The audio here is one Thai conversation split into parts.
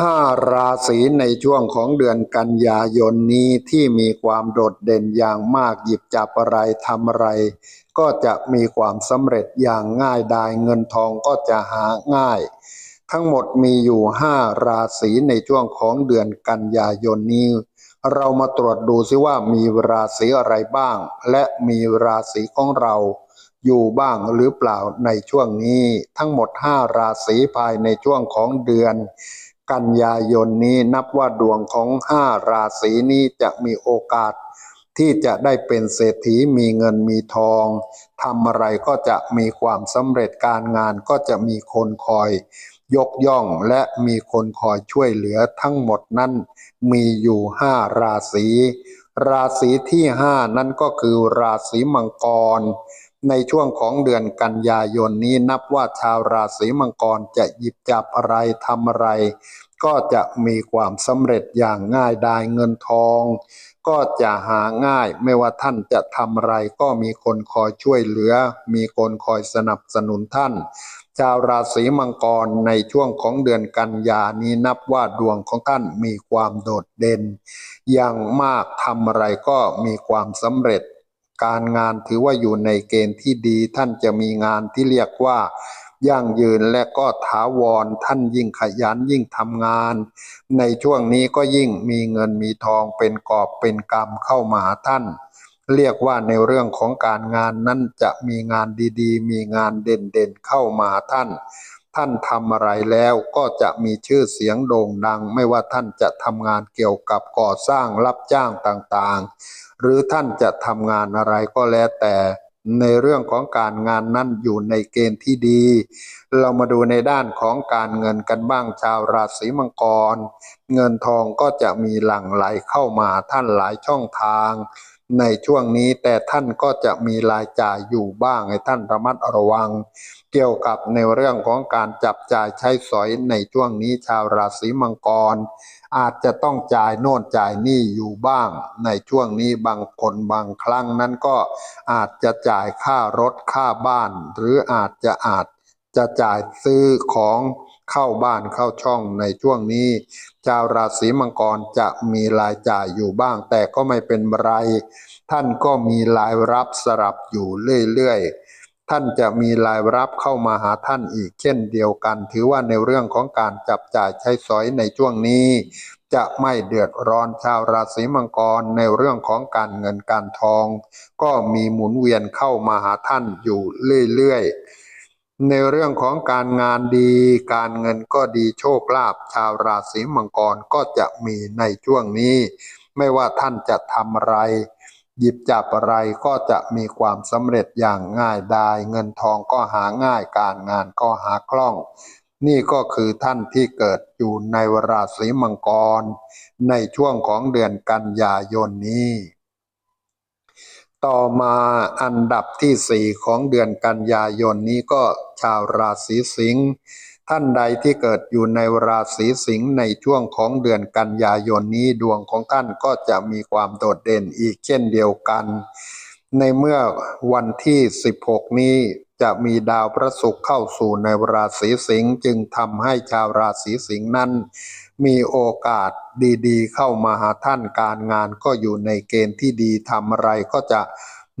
ห้าราศีในช่วงของเดือนกันยายนนี้ที่มีความโดดเด่นอย่างมากหยิบจับอะไรทำอะไร ก็จะมีความสำเร็จอย่างง่ายดายเงินทองก็จะหาง่าย ทั้งหมดมีอยู่ห้าราศีในช่วงของเดือนกันยายนนี้ เรามาตรวจดูซิว่ามีราศีอะไรบ้าง และมีราศีของเราอยู่บ้างหรือเปล่าในช่วงนี้ ทั้งหมดห้าราศีภายในช่วงของเดือน กันยายนนี้นับว่าดวงของห้าราศีนี้จะมีโอกาส ที่จะได้เป็นเศรษฐีมีเงินมีทองทำอะไรก็จะมีความสำเร็จการงานก็จะมีคนคอย ยกย่องและมีคนคอยช่วยเหลือทั้งหมดนั้น มีอยู่ห้าราศีราศีที่ห้านั้นก็คือราศีมังกร ในช่วงของเดือนกันยายนนี้นับว่าชาวราศีมังกรจะหยิบจับอะไรทำอะไร ก็จะมีความสำเร็จอย่างง่ายดายเงินทอง ก็จะหาง่ายไม่ว่าท่านจะทำอะไรก็มีคนคอยช่วยเหลือ มีคนคอยสนับสนุนท่าน ชาวราศีมังกรในช่วงของเดือนกันยานี้นับว่าดวงของท่านมีความโดดเด่น อย่างมากทำอะไรก็มีความสำเร็จ การงานถือว่าอยู่ในเกณฑ์ที่ดี ท่านจะมีงานที่เรียกว่ายั่งยืนและก็ถาวรท่านยิ่งขยันยิ่งทำงาน ในช่วงนี้ก็ยิ่งมีเงินมีทองเป็นกอบเป็นกรรมเข้ามาหาท่าน เรียกว่าในเรื่องของการงานนั้นจะมีงานดีๆ มีงานเด่นๆเข้ามาท่าน ท่านทำอะไรแล้วก็จะมีชื่อเสียงโด่งดัง ไม่ว่าท่านจะทำงานเกี่ยวกับก่อสร้างรับจ้างต่างๆ หรือท่านจะทำงานอะไรก็แล้วแต่ ในเรื่องของการงานนั้นอยู่ในเกณฑ์ที่ดี เรามาดูในด้านของการเงินกันบ้างชาวราศีมังกร เงินทองก็จะมีหลั่งไหลเข้ามาท่านหลายช่องทาง ในช่วงนี้แต่ท่านก็จะมีรายจ่ายอยู่บ้างให้ท่านระมัดระวัง เกี่ยวกับในเรื่องของการจับจ่ายใช้สอยในช่วงนี้ชาวราศีมังกร อาจจะต้องจ่ายโน่นจ่ายนี่อยู่บ้าง ในช่วงนี้บางคนบางครั้งนั้นก็อาจจะจ่ายค่ารถค่าบ้าน หรืออาจจะอาจจะจ่ายซื้อของเข้าบ้านเข้าช่องในช่วงนี้ ชาวราศีมังกรจะมีรายจ่ายอยู่บ้าง แต่ก็ไม่เป็นไร ท่านก็มีรายรับสลับอยู่เรื่อยๆ ท่านจะมีรายรับเข้ามาหาท่านอีกเช่นเดียวกัน ถือว่าในเรื่องของการจับจ่ายใช้สอยในช่วงนี้ จะไม่เดือดร้อนชาวราศีมังกรในเรื่องของการเงินการทอง ก็มีหมุนเวียนเข้ามาหาท่านอยู่เรื่อยๆ ในเรื่องของการงานดี การเงินก็ดีโชคลาภชาวราศีมังกรก็จะมีในช่วงนี้ ไม่ว่าท่านจะทำอะไร หยิบจับอะไรก็จะมีความสำเร็จอย่างง่ายดายเงินทองก็หาง่ายการงานก็หาคล่อง นี่ก็คือท่านที่เกิดอยู่ในราศีมังกร ในช่วงของเดือนกันยายนนี้ ต่อมาอันดับที่สี่ของเดือนกันยายนนี้ก็ชาวราศีสิงห์ ท่านใดที่เกิดอยู่ในราศีสิงห์ในช่วงของเดือนกันยายนนี้ดวงของท่านก็จะมีความโดดเด่นอีกเช่นเดียวกัน ในเมื่อวันที่ 16 นี้จะมีดาวพระศุกร์เข้าสู่ในราศีสิงห์จึงทำให้ชาวราศีสิงห์นั้น มีโอกาสดีๆ เข้ามาหาท่านการงานก็อยู่ในเกณฑ์ที่ดีทำอะไรก็จะ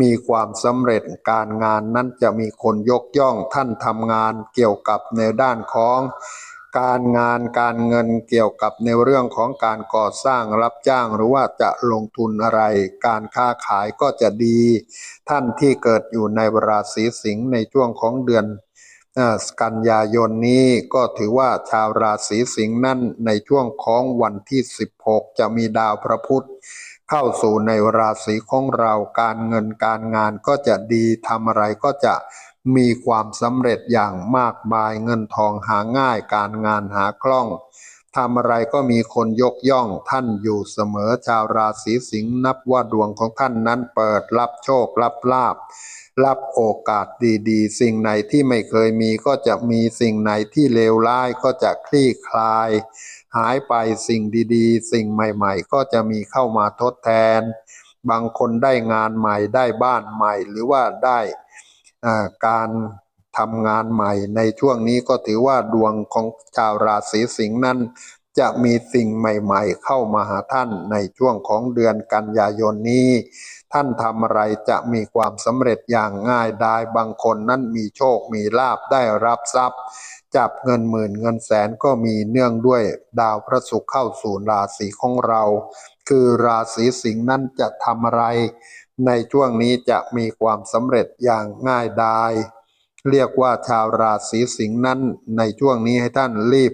มีความสำเร็จการงานนั้นจะมีคนยกย่องท่านทำงานเกี่ยวกับในด้านของการงานการเงินเกี่ยวกับในเรื่องของการก่อสร้างรับจ้างหรือว่าจะลงทุนอะไร การค้าขายก็จะดี ท่านที่เกิดอยู่ในราศีสิงห์ในช่วงของเดือนกันยายนนี้ก็ถือว่าชาวราศีสิงห์นั้นในช่วงของวันที่ 16 จะมีดาวพระพุธ เข้าสู่ในราศีของเราการเงินการงานก็จะดีทำอะไรก็จะมีความสำเร็จอย่างมากมายเงินทองหาง่ายการงานหาคล่องทำอะไรก็มีคนยกย่องท่านอยู่เสมอชาวราศีสิงห์นับว่าดวงของท่านนั้นเปิดรับโชครับลาบ รับโอกาสดีๆ สิ่งไหนที่ไม่เคยมีก็จะมีสิ่งไหนที่เลวร้ายก็จะคลี่คลาย หายไปสิ่งดีๆ สิ่งใหม่ ๆ ก็จะมีเข้ามาทดแทน บางคนได้งานใหม่ได้บ้านใหม่ หรือว่าได้การทำงานใหม่ ในช่วงนี้ก็ถือว่าดวงของชาวราศีสิงห์นั้น จะมีสิ่งใหม่ ๆ เข้ามาหาท่านในช่วงของเดือนกันยายนนี้ ท่านทำอะไรจะมีความสำเร็จอย่างง่ายดายบางคนนั้นมีโชคมีลาบได้รับทรัพย์ จับเงินหมื่นเงินแสนก็มีเนื่องด้วยดาวพระศุกร์เข้าสู่ราศีของเรา คือราศีสิงห์นั้นจะทำอะไร ในช่วงนี้จะมีความสำเร็จอย่างง่ายดายเรียกว่าชาวราศีสิงห์นั้น ในช่วงนี้ให้ท่านรีบ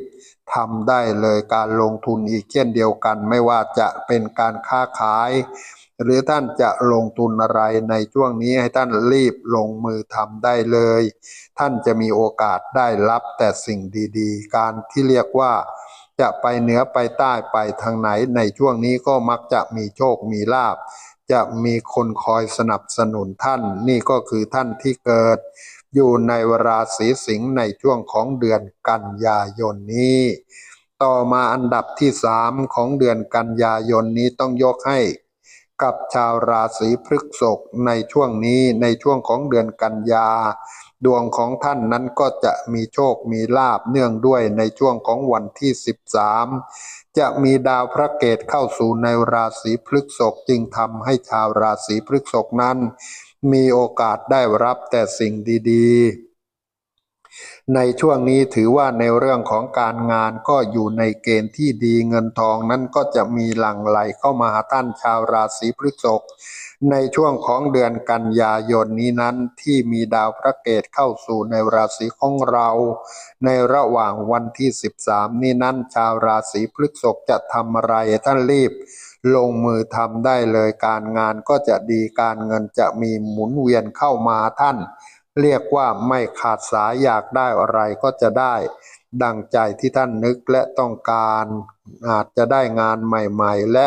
ทำได้เลยการลงทุนอีกเช่นเดียวกัน ไม่ว่าจะเป็นการค้าขาย หรือท่านจะลงทุนอะไรในช่วงนี้ให้ท่านรีบลงมือทำได้เลย ท่านจะมีโอกาสได้รับแต่สิ่งดีๆ การที่เรียกว่าจะไปเหนือไปใต้ไปทางไหนในช่วงนี้ก็มักจะมีโชคมีลาบ จะมีคนคอยสนับสนุนท่าน นี่ก็คือท่านที่เกิด อยู่ในราศีสิงในช่วงของเดือนกันยายนนี้ ต่อมาอันดับที่สามของเดือนกันยายนนี้ต้องยกให้ กับชาวราศีพฤษภในช่วงนี้ในช่วงของเดือนกันยา ดวงของท่านนั้นก็จะมีโชคมีลาบเนื่องด้วยในช่วงของวันที่ 13 จะมีดาวพระเกตเข้าสู่ในราศีพฤษภจึงทำให้ชาวราศีพฤษภนั้น มีโอกาสได้รับแต่สิ่งดี ๆ ในช่วงนี้ถือว่าในเรื่องของการงานก็อยู่ในเกณฑ์ที่ดีเงินทองนั้นก็จะมีหลั่งไหลเข้ามาหาท่านชาวราศีพฤษภในช่วงของเดือนกันยายนนี้นั้นที่มีดาวพระเกตเข้าสู่ในราศีของเรา ในระหว่างวันที่ 13 นี้นั้นชาวราศีพฤษภจะทำอะไรท่านรีบ ลงมือทำได้เลยการงานก็จะดีการเงินจะมีหมุนเวียนเข้ามาท่าน เรียกว่าไม่ขาดสายอยากได้อะไรก็จะได้ดังใจที่ท่านนึกและต้องการ อาจจะได้งานใหม่ๆ และ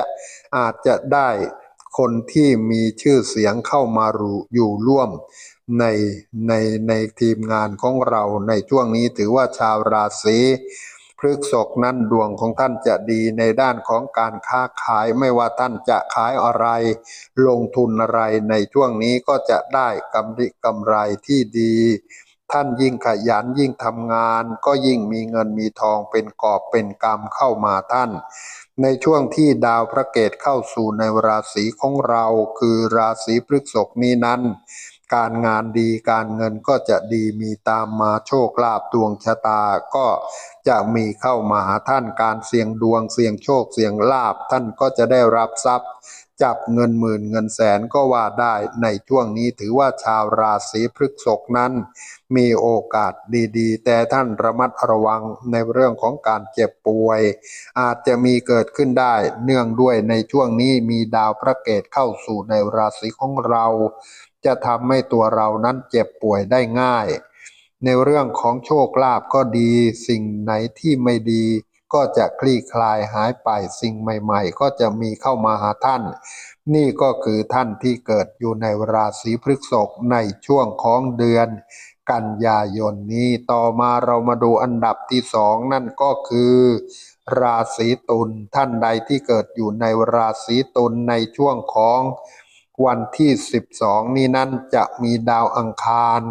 อาจจะได้คนที่มีชื่อเสียงเข้ามาอยู่ร่วมในในในทีมงานของเราในช่วงนี้ถือว่าชาวราศี พฤษภนั้นดวงของท่านจะดีในด้านของการค้าขายไม่ว่าท่านจะขายอะไร ลงทุนอะไรในช่วงนี้ก็จะได้กำไรกำไรที่ดี ท่านยิ่งขยันยิ่งทำงาน ก็ยิ่งมีเงินมีทองเป็นกอบเป็นกำเข้ามาท่าน ในช่วงที่ดาวพระเกตเข้าสู่ในราศีของเรา คือราศีพฤกษภนี้นั้น การงานดีการเงินก็จะดีมีตามมาโชคลาภดวงชะตาก็จะมีเข้ามาหาท่านการเสี่ยงดวงเสี่ยงโชคเสี่ยงลาภท่านก็จะได้รับทรัพย์ จับเงินหมื่นเงินแสนก็ว่าได้ในช่วงนี้ถือว่าชาวราศีพฤษภนั้น มีโอกาสดีๆ แต่ท่านระมัดระวังในเรื่องของการเจ็บป่วย อาจจะมีเกิดขึ้นได้เนื่องด้วยในช่วงนี้มีดาวพระเกตเข้าสู่ในราศีของเรา จะทำให้ตัวเรานั้นเจ็บป่วยได้ง่าย ในเรื่องของโชคลาภก็ดีสิ่งไหนที่ไม่ดีก็จะคลี่คลายหายไปสิ่งใหม่ ๆ ก็จะมีเข้ามาหาท่าน นี่ก็คือท่านที่เกิดอยู่ในราศีพฤษภในช่วงของเดือน กันยายนนี้ต่อมาเรามาดูอันดับที่สองนั่นก็คือ ราศีตุลท่านใดที่เกิดอยู่ในราศีตุลในช่วงของ วันที่ 12 นี้นั้นจะมีดาวอังคาร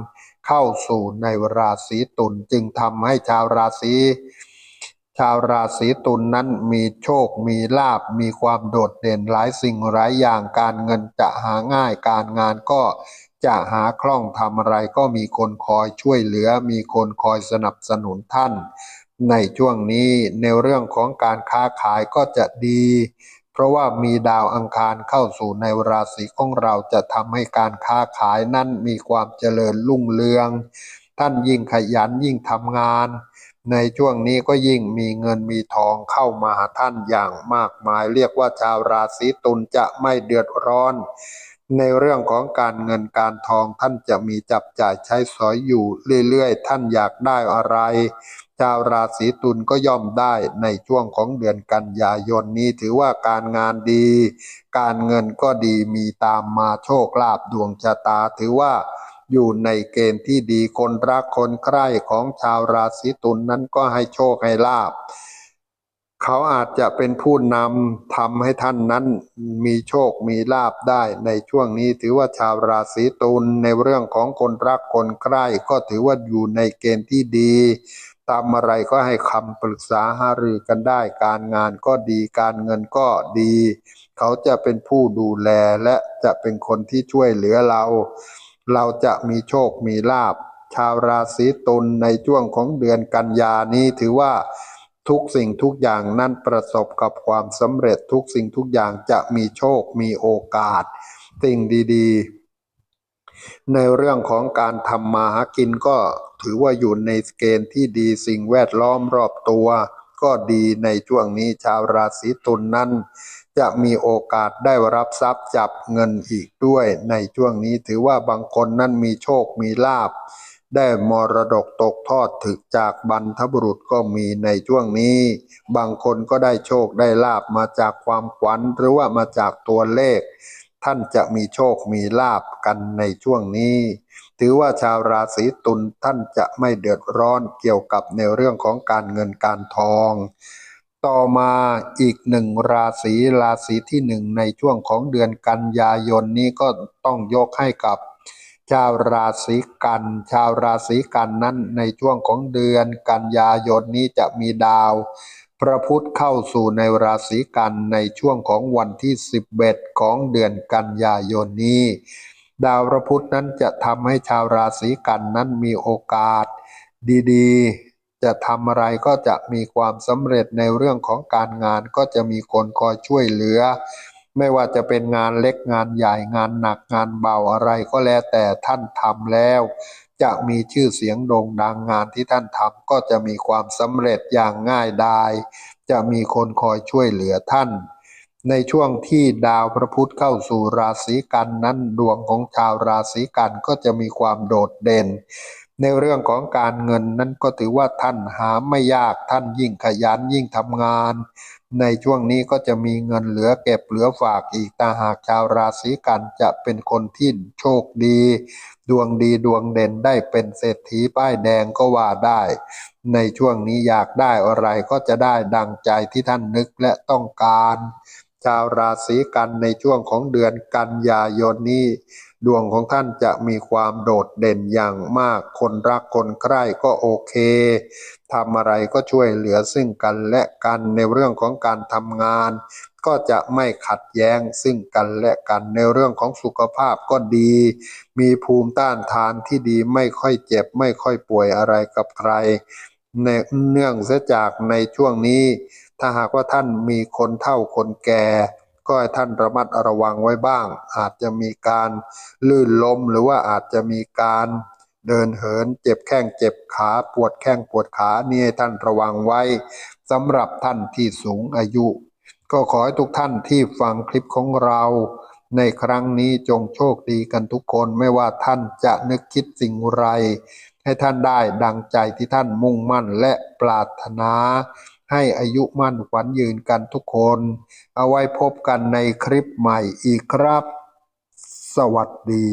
เข้าสู่ในราศีตุลจึงทำให้ชาวราศีชาวราศีตุลนนั้นมีโชค มีลาบ มีความโดดเด่นหลายสิ่งหลายอย่างการเงินจะหาง่ายการงานก็จะหาคล่องทำอะไรก็มีคนคอยช่วยเหลือ มีคนคอยสนับสนุนท่าน ในช่วงนี้ในเรื่องของการค้าขายก็จะดี เพราะว่ามีดาวอังคารเข้าสู่ในราศีของเราจะทำให้การค้าขายนั้นมีความเจริญรุ่งเรือง ท่านยิ่งขยันยิ่งทำงาน ในช่วงนี้ก็ยิ่งมีเงินมีทองเข้ามาหาท่านอย่างมากมาย เรียกว่าชาวราศีตุลจะไม่เดือดร้อน ในเรื่องของการเงินการทองท่านจะมีจับจ่ายใช้สอยอยู่เรื่อยๆ ท่านอยากได้อะไราวราศีตุลก็ย่อมได้ในช่วงของเดือนกันยายนนี้ถือว่าการงานดี การเงินก็ดีมีตามมาโชคลาภดวงชะตาถือว่าอยู่ในเกณฑ์ที่ดีคนรักคนใคร่ของชาวราศีตุลนนั้นก็ให้โชคให้ลาภเขาอาจจะเป็นผู้นำทำให้ท่านนั้นมีโชคมีลาบได้ในช่วงนี้ถือว่าชาวราศีตุลในเรื่องของคนรักคนใกล้ก็ถือว่าอยู่ในเกณฑ์ที่ดี ทำอะไรก็ให้คำปรึกษาหารือกันได้ การงานก็ดีการเงินก็ดี เขาจะเป็นผู้ดูแลและจะเป็นคนที่ช่วยเหลือเรา เราจะมีโชคมีลาบ ชาวราศีตุลในช่วงของเดือนกันยานี้ถือว่าทุกสิ่งทุกอย่างนั้นประสบกับความสำเร็จทุกสิ่งทุกอย่างจะมีโชคมีโอกาส สิ่งดีๆ ในเรื่องของการทำมาหากินก็ ถือว่าอยู่ในเกณฑ์ที่ดีสิ่งแวดล้อมรอบตัว ก็ดีในช่วงนี้ชาวราศีตุลนนั้น จะมีโอกาสได้รับทรัพย์จับเงินอีกด้วย ในช่วงนี้ถือว่าบางคนนั้นมีโชคมีลาบได้มรดกตกทอดถึกจากบรรพบุรุษก็มีในช่วงนี้ บางคนก็ได้โชคได้ลาบมาจากความฝันหรือว่ามาจากตัวเลข ท่านจะมีโชคมีลาบกันในช่วงนี้ ถือว่าชาวราศีตุลท่านจะไม่เดือดร้อนเกี่ยวกับในเรื่องของการเงินการทอง ต่อมาอีกหนึ่งราศีราศีที่หนึ่งในช่วงของเดือนกันยายนนี้ก็ต้องยกให้กับชาวราศีกัน ชาวราศีกันนั้นในช่วงของเดือนกันยายนนี้จะมีดาว พระพุธเข้าสู่ในราศีกันในช่วงของวันที่ 11 ของเดือนกันยายนนี้ ดาวพระพุธนั้นจะทำให้ชาวราศีกันนั้นมีโอกาส ดีๆ จะทำอะไรก็จะมีความสำเร็จในเรื่องของการงานก็จะมีคนคอยช่วยเหลือ ไม่ว่าจะเป็นงานเล็กงานใหญ่งานหนักงานเบาอะไรก็แล้วแต่ท่านทำแล้ว จะมีชื่อเสียงโด่งดังงานที่ท่านทำก็จะมีความสำเร็จอย่างง่ายดาย จะมีคนคอยช่วยเหลือท่าน ในช่วงที่ดาวพระพุธเข้าสู่ราศีกันนั้นดวงของชาวราศีกันก็จะมีความโดดเด่น ในเรื่องของการเงินนั้นก็ถือว่าท่านหาไม่ยากท่านยิ่งขยันยิ่งทำงาน ในช่วงนี้ก็จะมีเงินเหลือเก็บเหลือฝากอีกแต่หากชาวราศีกันจะเป็นคนที่โชคดี ดวงดีดวงเด่นได้เป็นเศรษฐีป้ายแดงก็ว่าได้ ในช่วงนี้อยากได้อะไรก็จะได้ดังใจที่ท่านนึกและต้องการ ชาวราศีกันในช่วงของเดือนกันยายนนี้ ดวงของท่านจะมีความโดดเด่นอย่างมากคนรักคนใกล้ก็โอเคทำอะไรก็ช่วยเหลือซึ่งกันและกันในเรื่องของการทำงาน ก็จะไม่ขัดแย้งซึ่งกันและกันในเรื่องของสุขภาพก็ดี มีภูมิต้านทานที่ดีไม่ค่อยเจ็บ ไม่ค่อยป่วยอะไรกับใครในเนื่องเสียจากในช่วงนี้ ถ้าหากว่าท่านมีคนเฒ่าคนแก่ก็ให้ท่านระมัดระวังไว้บ้าง อาจจะมีการลื่นล้มหรือว่าอาจจะมีการเดินเหินเจ็บแข้งเจ็บขาปวดแข้งปวดขานี่ให้ท่านระวังไว้สำหรับท่านที่สูงอายุ ก็ขอให้ทุกท่านที่ฟังคลิปของเรา ในครั้งนี้จงโชคดีกันทุกคนไม่ว่าท่านจะนึกคิดสิ่งไร ให้ท่านได้ดังใจที่ท่านมุ่งมั่นและปรารถนา ให้อายุมั่นขวัญยืนกันทุกคน เอาไว้พบกันในคลิปใหม่อีกครับ สวัสดี